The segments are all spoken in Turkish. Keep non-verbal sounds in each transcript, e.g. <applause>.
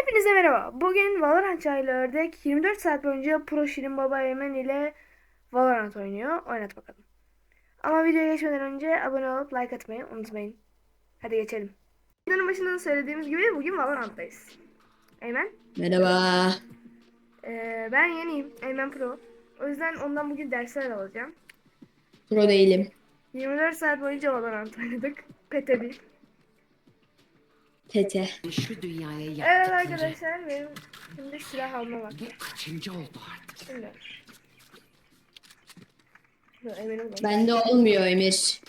Hepinize merhaba. Bugün Valorant çaylı ördek 24 saat boyunca Pro Şirin Baba Eymen ile Valorant oynuyor. Oynat bakalım. Ama videoya geçmeden önce abone olup like atmayı unutmayın. Hadi geçelim. Videonun başında da söylediğimiz gibi bugün Valorant'tayız. Eymen. Merhaba. Ee, ben yeniyim. Eymen Pro. O yüzden ondan bugün dersler alacağım. Pro değilim. 24 saat boyunca Valorant oynadık. Pete bir. Tete. Şu dünyaya Evet yaptıkları arkadaşlar benim şimdi silah alma vakti. bu kaçıncı oldu artık? Şimdi. Dur. Bende olmuyor Emir.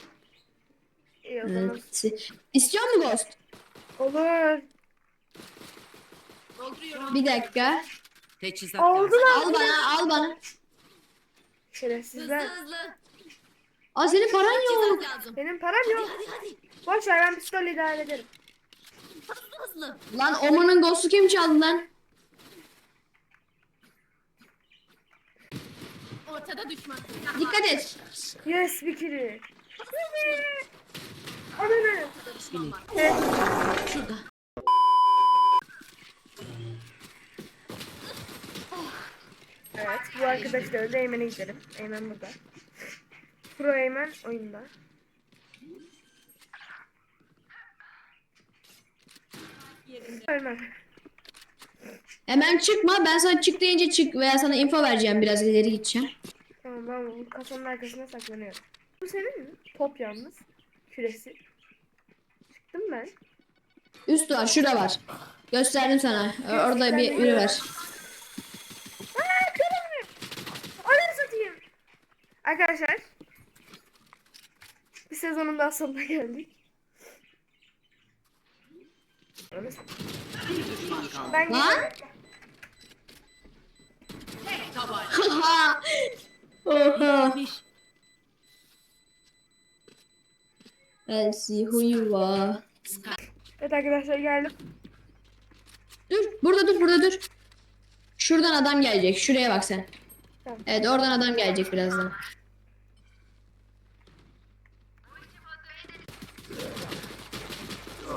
İyi o zaman. Evet. İstiyor mu Ghost? Olur. Bir dakika. Teçhizat Oldu lazım. lan. Al bana, al bana. Şerefsizler. Aa senin paran yok. Benim param yok. Boş ver ben pistolle idare ederim. Lan Oman'ın Ghost'u kim çaldı lan? Ortada düşman. Dikkat et. Yes bir kiri. Ananı. Şurada. evet bu arkadaş da öldü. Eymen'e gidelim. Eymen burada. Pro Eymen oyunda. Ölmem. Hemen çıkma. Ben sana çık deyince çık veya sana info vereceğim. Biraz ileri gideceğim. Tamam ben bu kasanın arkasına saklanıyorum. Bu senin mi? Top yalnız. Küresi. Çıktım ben. Üst var, şurada var. Gösterdim sana. Orada bir ürü var. Aaa kırılmıyor. Ananı satayım. Arkadaşlar. Bir sezonun daha sonuna geldik. Ananı satayım. Düşman kaldı. Ben Lan. Haha. <laughs> Oha. Let's see who you are. Evet arkadaşlar geldim. Dur, burada dur, burada dur. Şuradan adam gelecek. Şuraya bak sen. Tamam. Evet, oradan adam gelecek birazdan.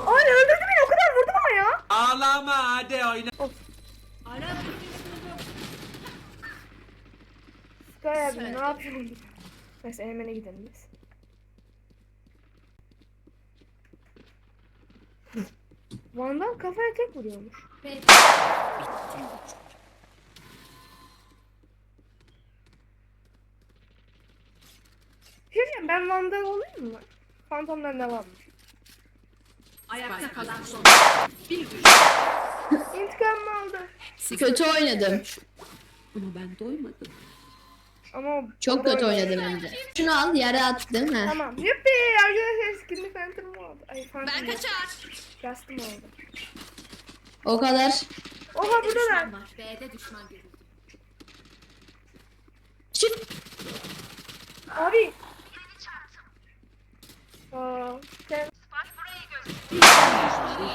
Ay öldürdü beni o kadar vurdum ama ya. Ağlama hadi oyna. Sky abi ne yapıyorsun? Neyse hemen gidelim biz. Vandal kafaya tek vuruyormuş. Şey ben Vandal olayım mı? Fantomdan devam. Ayakta kalan son. İntikam mı aldı? Kötü oynadım. Ama ben doymadım. Ama Çok kötü oynadım hem de. Şunu al, yere attım. Ha. Tamam. Yuppi arkadaşlar skinli Phantom oldu. Ay Phantom. Ben kaçar. Custom oldu. O kadar. Oha burada da. Düşman var. B'de düşman görüldü. Çık. Abi. Aa,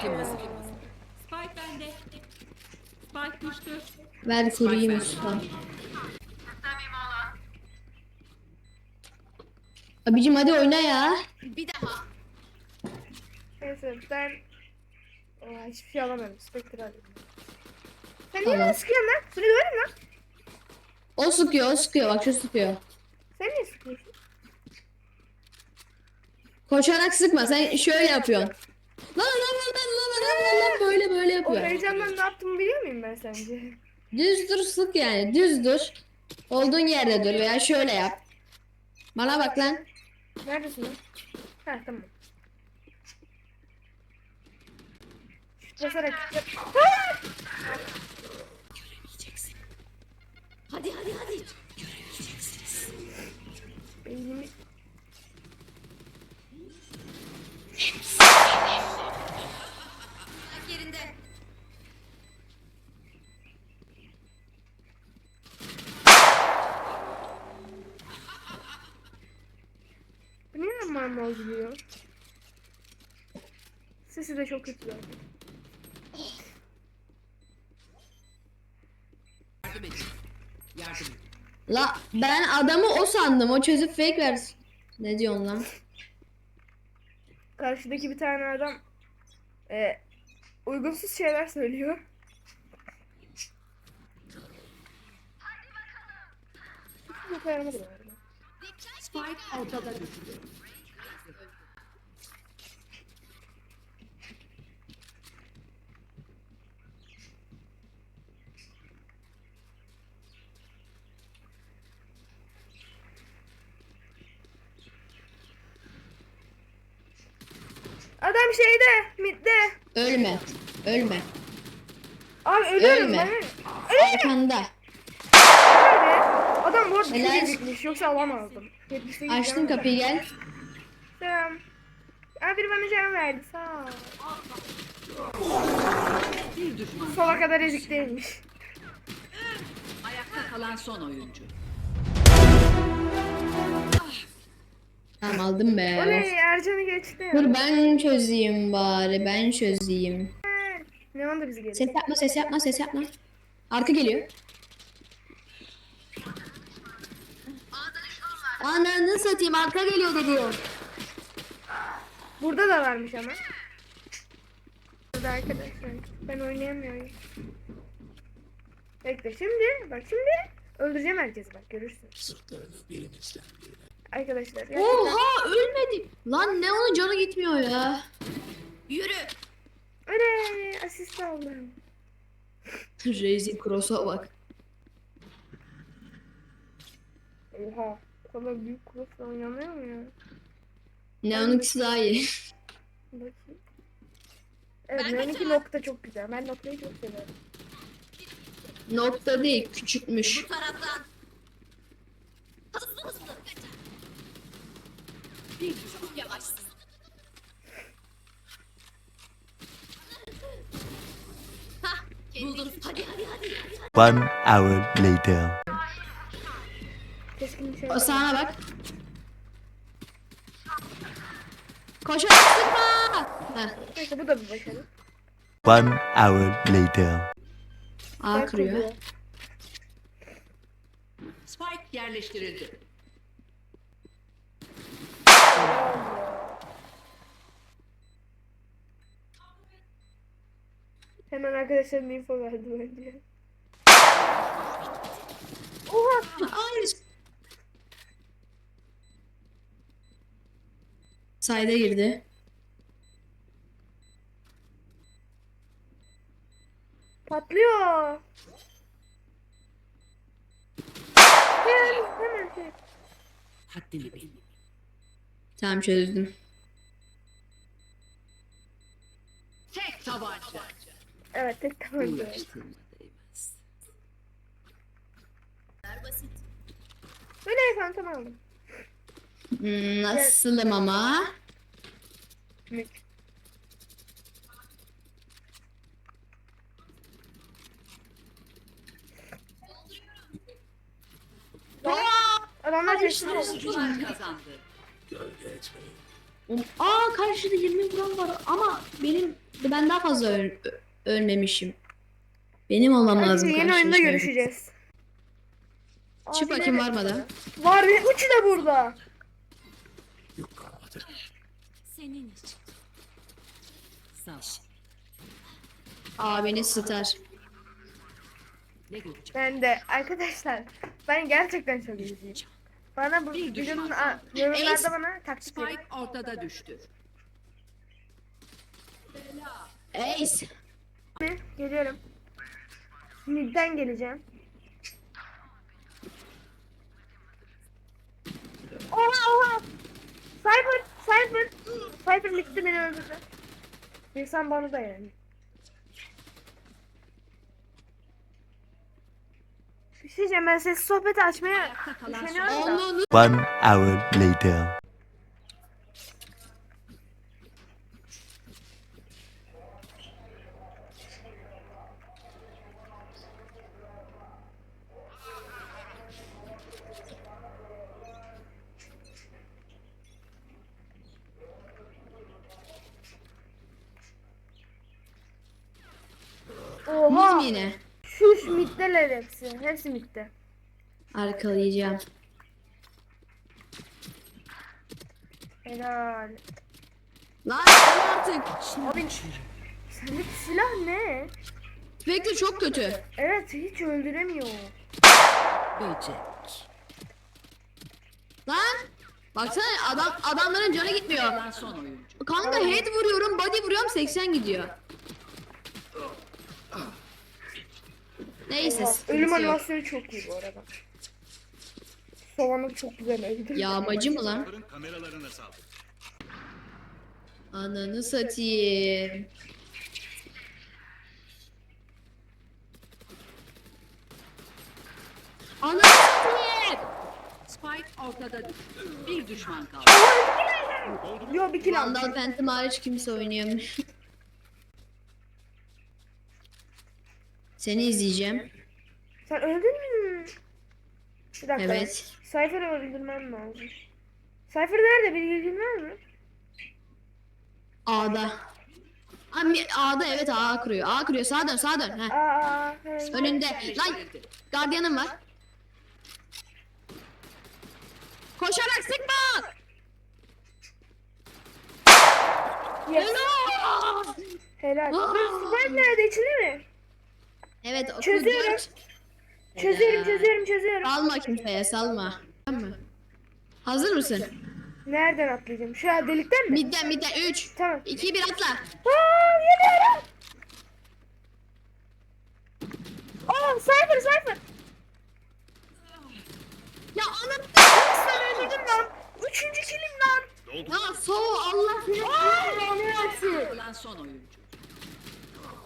sen Ultimiz. Spike bende. Spike düştü. Ver kurayım usta. Abicim hadi oyna ya. Bir daha. neyse ben Aa, hiçbir şey alamadım. Spectre alayım. Sen niye Tamam. bana sıkıyorsun lan? Seni döverim lan. O sıkıyor, o sıkıyor. Bak şu sıkıyor. Sen niye sıkıyorsun? Koşarak sıkma. Sen şöyle yapıyorsun. Lan lan lan lan lan lan lan lan böyle böyle O yapıyor. heyecandan ne yaptığımı biliyor muyum ben sence? Düz dur sık yani. Düz dur. Olduğun yerde dur veya şöyle yap. Bana bak lan. Neredesin lan? Ha tamam. Basarak. Aa! Hadi hadi hadi. Beynimi... falan bozuluyor. Sesi de çok kötü La ben adamı o sandım. O çözüp fake versin. Ne diyorsun lan? Karşıdaki bir tane adam e, uygunsuz şeyler söylüyor. Hadi bakalım. Spike. Şeyde, midde. Ölme. Ölme. Abi ölüyorum Ölme. ben. Arkanda. Nerede? Adam bu arada Helal. ezikmiş yoksa alamazdım. 78 Açtım canım var. kapıyı gel. Selam. Abi biri bana can verdi sağ ol. Bir düşman. Sola kadar ezik değilmiş. Ayakta kalan son oyuncu. Tamam aldım be. Oley Ercan'ı geçti. Dur ben çözeyim bari. Ben çözeyim. Neon da bizi geliyor. Ses yapma ses yapma ses yapma. Arka geliyor. Ananı satayım arka geliyor dedi. Burada da varmış ama. Burada arkadaşlar. Ben oynayamıyorum. Bekle şimdi. Bak şimdi. Öldüreceğim herkesi bak görürsün. Arkadaşlar. gerçekten- Oha ölmedim. Lan ne onun canı gitmiyor ya. Yürü. Oley asist aldım. <laughs> Reis'in cross'a bak. Oha. O kadar büyük crossla oynanıyor mu ya? Ne onunkisi daha iyi. Bakayım. <laughs> Evet Ben Neon'unki çok- nokta çok güzel. Ben noktayı çok seviyorum. Nokta değil küçükmüş. Bu taraftan. Hızlı hızlı. Bir düşman. Yavaşsın. Hah. Buldum. Hadi hadi hadi. One hour later. O sana bak. Koşarak sıkma. Heh. Neyse bu da bir başarı. One hour later. A Gel kırıyor. Spike yerleştirildi. Hemen arkadaşlarım info verdi bence. Oha! Hayır. Sayda girdi. Patlıyor. Gel hemen şey. Haddini bil. Tamam çözdüm. Tek tabanca. Evet tek tabanca. Böyle fantom aldım. Hmm, nasılım ama? Mük. Adamlar sessiz kazandı. Aa karşıda 20 vuran var ama benim ben daha fazla öl- ölmemişim. Benim olmam Hadi lazım. yeni oyunda görüşeceğiz. Çık Abi bakayım ne- var mı adam? Var bir üçü de burada. Senin için. Sağ ol. Aa beni. Ne görecek? Ben de arkadaşlar ben gerçekten çok iyiyim. Bana bu Bir düşman videonun a- yorumlarda Ace. bana taktik verin. Spike ortada düştü. Ace. Geliyorum. Midden geleceğim. Oha oha. Cypher, Cypher. Cypher midde beni öldürdü. İnsan bana da yani. Bir şey diyeceğim ben sessiz sohbeti açmaya üşeniyorum da. One hour later. Oha. Mid mi yine? Middeler hepsi. Hepsi midde. Arkalayacağım. Helal. Lan öl artık. Abi sendeki silah ne? Spectre çok kötü. Evet hiç öldüremiyor. böcek. Lan. Baksana adam adamların canı gitmiyor. Kanka head vuruyorum, body vuruyorum 80 gidiyor. Neyse. Ölüm sıkıntı yok. animasyonu çok iyi bu arada. Sovanlık çok güzel öldü. Yağmacı mı lan? Kameralarına saldır. Ananı satayım. Ananı satayım. Spike ortada düştü. Bir düşman kaldı. Yo bir kill aldım. Vandal Phantom hariç kimse oynayamıyor. <laughs> Seni izleyeceğim. Sen öldün mü? Bir dakika. Evet. Cypher'ı öldürmem lazım. Cypher nerede? Bilgin var mı? A'da. Abi A'da evet A kuruyor. A kuruyor. Sağa dön sağa dön. Heh. Aa. Önünde. Lan gardiyanım var. Koşarak sıkma. Yes. Helal. Helal. Aa. Spike nerede? İçinde mi? Evet okul Çözüyorum. dört. Çözüyorum çözüyorum çözüyorum. Salma kimseye salma. Tamam mı? Hazır mısın? Nereden atlayacağım? Şu an delikten mi? Midden midden 3 Tamam. 2 1 atla. Aa, geliyorum. Aa, Cypher Cypher. Ya anam. Sen öldürdün lan. Üçüncü killim lan. Ya soğu Allah seni belanı versin. Kalan son oyuncu.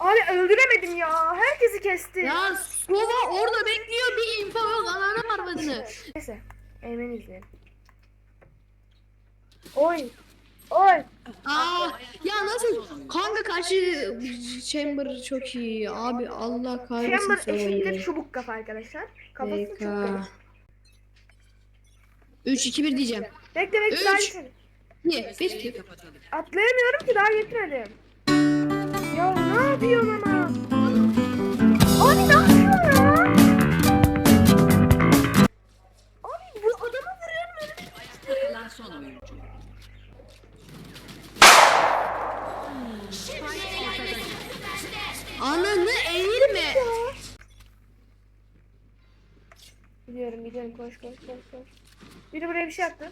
Abi öldüremedim ya. Herkesi kesti. Ya Sova orada bekliyor bir info yok ananı marmadını. Neyse. Eymen izleyelim. Oy. Oy. Aa ya nasıl? Kanka karşı Chamber çok iyi. Abi Allah kahretsin Chamber eşittir çubuk kafa arkadaşlar. Kafası çok garip. 3 2 1 diyeceğim. Bekle bekle Üç. daha gitmedi. 2 1 Kapatalım. Atlayamıyorum ki daha gitmedim. Ya ne yapıyorsun ama? Abi ne yapıyorsun ya? Abi bu adamı vuruyorum önüme. Kalan son oyuncu. Ananı eğilme. Gidiyorum gidiyorum koş koş koş koş. Biri buraya bir şey attı.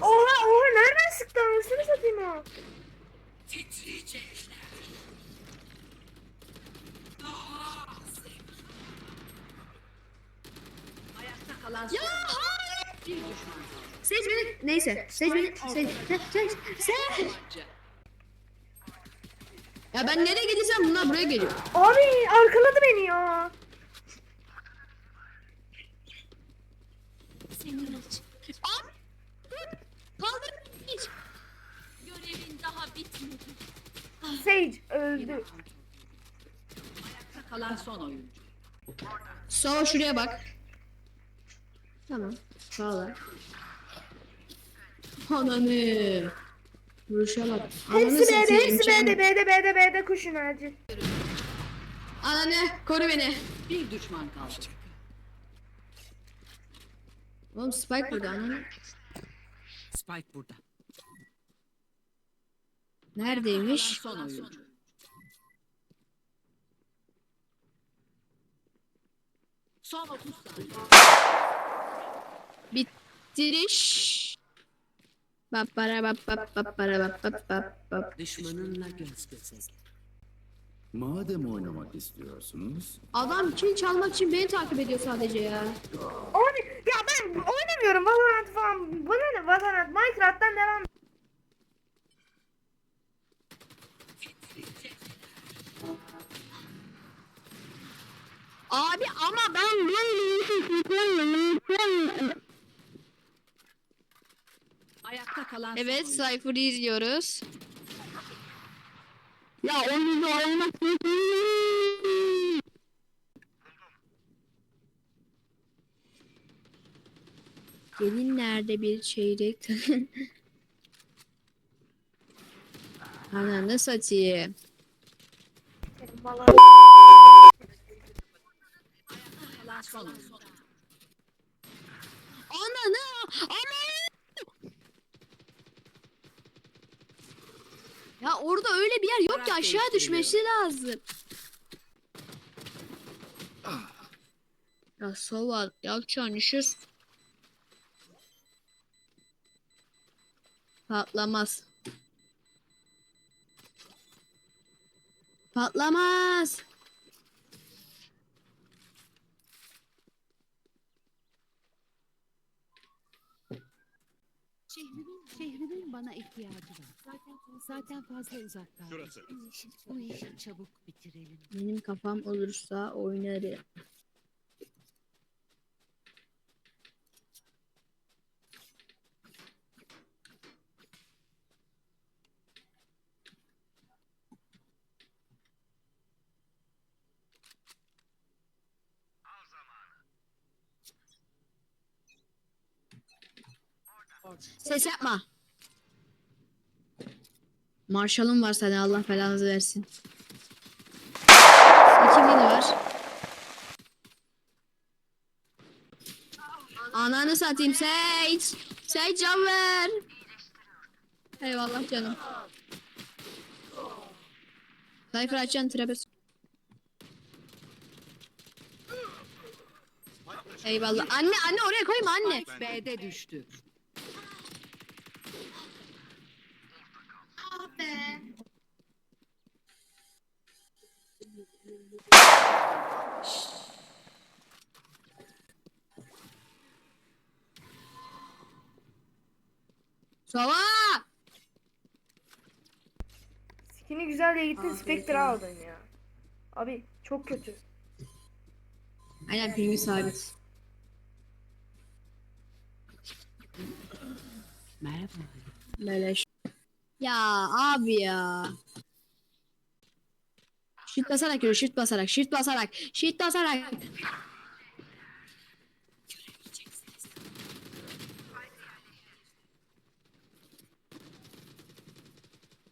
Oha oha satayım o. Ayakta kalan Ya hayır. bir düşman. Seç beni. Neyse. Seç beni. Seç. Seç. Seç. Seç. Ya ben nereye gidiyorsam bunlar buraya geliyor. Abi arkaladı beni ya. Senin için. Abi. dur. Kaldır. Hiç. Görevin daha bitmedi. Sage öldü. Ayakta kalan son oyuncu. Sağ şuraya bak. Tamam. Sağla. Ananı. Vuruşa bak. Ananı Hepsi B'de satayım, hepsi Cem. B'de B'de B'de B'de koşun acil. Ananı koru beni. Bir düşman kaldı. Oğlum Spike burada ananı. Spike burada. Neredeymiş? son oyuncu. Son 30 saniye. Bitiriş. Bappara bap bap bappara bap bap bap bap. Düşmanınla göz göze. Madem oynamak istiyorsunuz, Adam kill çalmak için beni takip ediyor sadece ya. Abi ya ben oynamıyorum Valorant falan. Bu ne Valorant Minecraft'tan devam. Abi ama ben Ayakta kalan Evet. Cypher'ı izliyoruz. Ya oyunu oynamak Gelin nerede bir çeyrek <laughs> Ananı satayım. Kalan son oyuncu. Ananı! Ananı! Ya orada öyle bir yer yok ki aşağı düşmesi lazım. Ya sova yapacağın işi patlamaz. Patlamaz. Bana ihtiyacı var. Zaten, fazla uzak kaldım. Şurası. Bu işi çabuk bitirelim. Benim kafam olursa oynarım. Ses yapma. Marshall'ım var sana Allah belanızı versin. İki mini var. Ananı satayım Sage. Sage can ver. Eyvallah canım. Cypher açacaksın trap'e. Eyvallah. Anne anne oraya koyma anne. B'de düştü. Sova. Skin'i güzel diye gittin Spectre aldın ya. Abi çok kötü. Aynen filmi sabit. Merhaba. Beleş. Ya abi ya. Shift basarak yürü, shift basarak, shift basarak, shift basarak.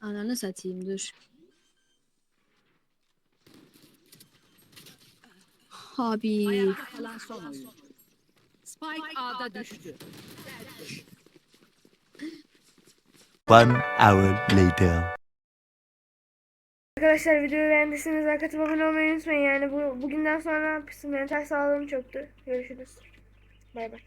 Ananı satayım dur. Abi. Ayakta kalan son oyuncu. Spike A'da düştü. One hour later. Arkadaşlar videoyu beğendiyseniz like abone olmayı unutmayın. Yani bu, bugünden sonra mental sağlığım çöktü. Görüşürüz. Bay bay.